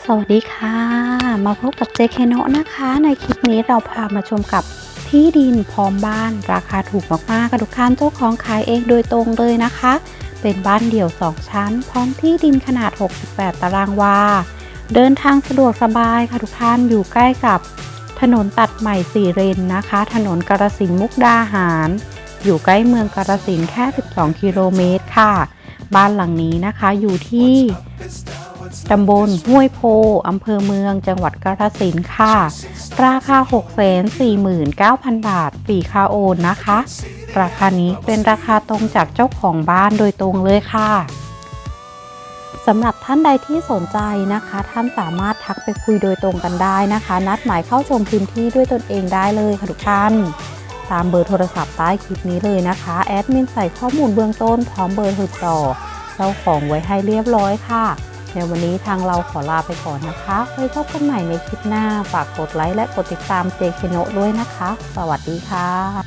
สวัสดีค่ะ มาพบกับเจเคโนะนะคะ ในคลิปนี้เราพามาชมกับที่ดินพร้อมบ้าน ราคาถูกมากๆค่ะทุกท่านเจ้าของขายเองโดยตรงเลยนะคะ เป็นบ้านเดี่ยว 2 ชั้น พร้อมที่ดินขนาด 68 ตารางวา เดินทางสะดวกสบายค่ะทุกท่านอยู่ใกล้กับถนนตัดใหม่สี่เลนนะคะ ถนนกาฬสินมุกดาหาร อยู่ใกล้เมืองกาฬสินแค่ 12 กิโลเมตรค่ะ บ้านหลังนี้นะคะอยู่ที่ ตำบลห้วยโพ อำเภอเมือง จังหวัดกาฬสินธุ์ค่ะ ราคา 649,000 บาทฟรีค่าโอนนะคะ ราคานี้เป็นราคาตรงจากเจ้าของบ้านโดยตรงเลยค่ะสำหรับท่านใดที่สนใจนะคะ ท่านสามารถทักไปคุยโดยตรงกันได้นะคะ นัดหมายเข้าชมพื้นที่ด้วยตนเองได้เลยค่ะทุกท่าน ตามเบอร์โทรศัพท์ใต้คลิปนี้เลยนะคะ แอดมินใส่ข้อมูลเบื้องต้นพร้อมเบอร์ติดต่อเจ้าของไว้ให้เรียบร้อยค่ะ ในวันนี้ทางเราขอลาไปก่อนนะคะ ไว้พบกันใหม่ในคลิปหน้า ฝากกดไลค์และกดติดตามเจคโนด้วยนะคะ สวัสดีค่ะ